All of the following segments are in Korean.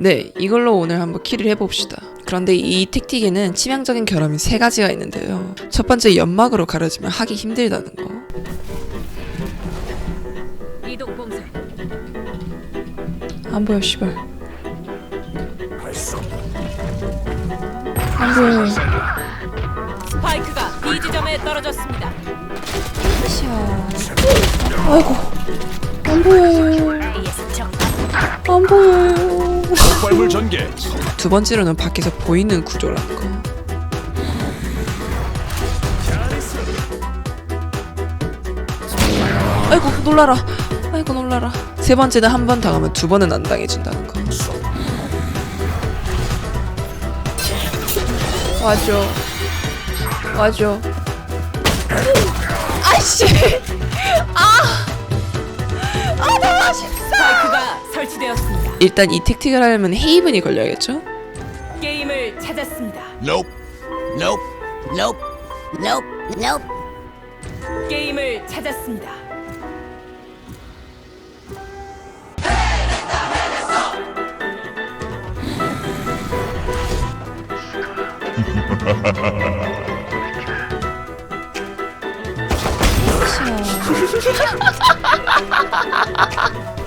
네, 이걸로 오늘 한번 킬을 해봅시다. 그런데 이 택틱에는 치명적인 결함이 세 가지가 있는데요. 첫 번째 연막으로 가려지면 하기 힘들다는 거. 이동 봉쇄. 안 보여, 씨발. 안 보여. 스파이크가 B 지점에 떨어졌습니다. 샤. 아이고. 안 보여요. 적안 보여요. 폭발물 전개. 두 번째로는 밖에서 보이는 구조라는 거. 아이고 놀라라. 아이고 놀라라. 세 번째는 한 번 당하면 두 번은 안 당해준다는 거. 와줘. 와줘. 아이씨. 스파이크가 설치되었습니다. 일단 이 택틱을 하려면 헤이븐이 걸려야겠죠? 게임을 찾았습니다. Nope. Nope. Nope. Nope. Nope. 게임을 찾았습니다.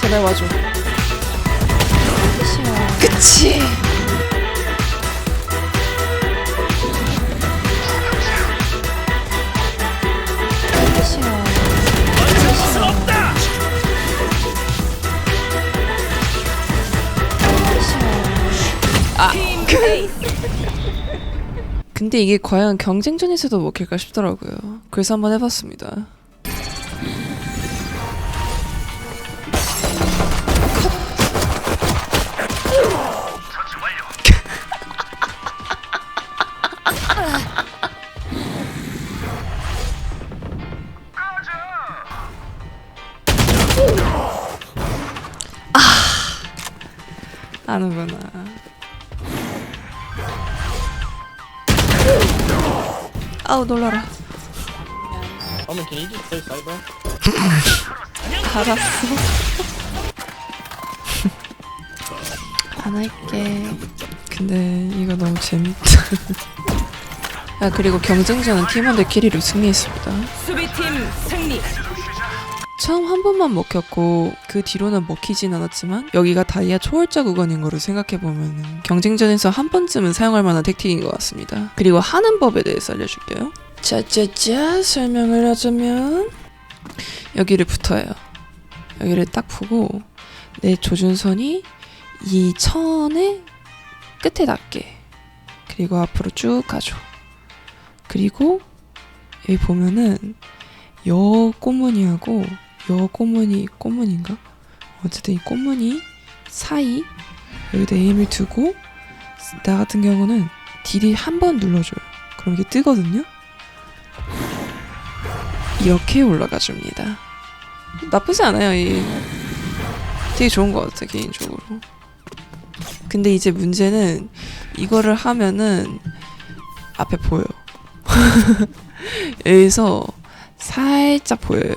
제발 와줘. 그치. 근데 이게 과연 경쟁전에서도 먹힐까 싶더라고요. 그래서 한번 해봤습니다. 아, 아는구나. 아우 놀라라. Omen, can you just play side, bro? 알았어. 안 할게. 근데 이거 너무 재밌다. 아 그리고 경쟁전은 팀원들 캐리로 승리했습니다. 수비팀 승리. 처음 한 번만 먹혔고 그 뒤로는 먹히진 않았지만 여기가 다이아 초월자 구간인 거를 생각해 보면 경쟁전에서 한 번쯤은 사용할 만한 택틱인 것 같습니다. 그리고 하는 법에 대해서 알려줄게요. 짜짜짜 설명을 하자면 여기를 붙어요. 여기를 딱 보고 내 조준선이 이 천의 끝에 닿게 그리고 앞으로 쭉 가죠. 그리고 여기 보면은 여 꽃무늬하고 여 꽃무늬 꽃무늬인가? 어쨌든 이 꽃무늬 사이 여기다 에임을 두고 나 같은 경우는 딜이 한 번 눌러줘요. 그럼 이게 뜨거든요. 이렇게 올라가 줍니다. 나쁘지 않아요. 이 되게 좋은 것 같아 개인적으로. 근데 이제 문제는 이거를 하면은 앞에 보여. 여기서 살짝 보여요.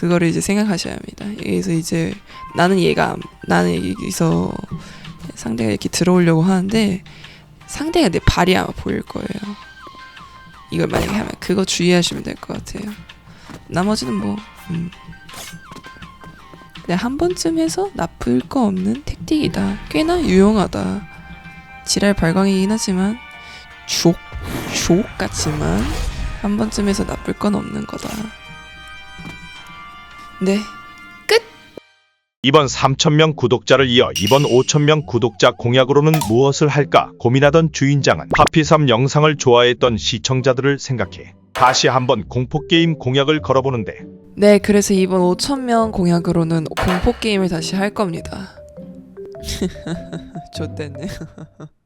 그거를 이제 생각하셔야 합니다. 여기서 이제 나는 얘가 안- 나는 여기서 상대가 이렇게 들어오려고 하는데 상대가 내 발이 아마 보일 거예요. 이걸 만약에 하면 그거 주의하시면 될 것 같아요. 나머지는 뭐 음. 네, 한 번쯤 해서 나쁠 거 없는 택틱이다. 꽤나 유용하다. 지랄 발광이긴 하지만 주옥 같지만 한 번쯤 해서 나쁠 건 없는 거다. 네, 이번 3,000명 구독자를 이어 이번 5,000명 구독자 공약으로는 무엇을 할까 고민하던 주인장은 파피삼 영상을 좋아했던 시청자들을 생각해 다시 한번 공포게임 공약을 걸어보는데 네, 그래서 이번 5,000명 공약으로는 공포 게임을 다시 할 겁니다. 좋댔네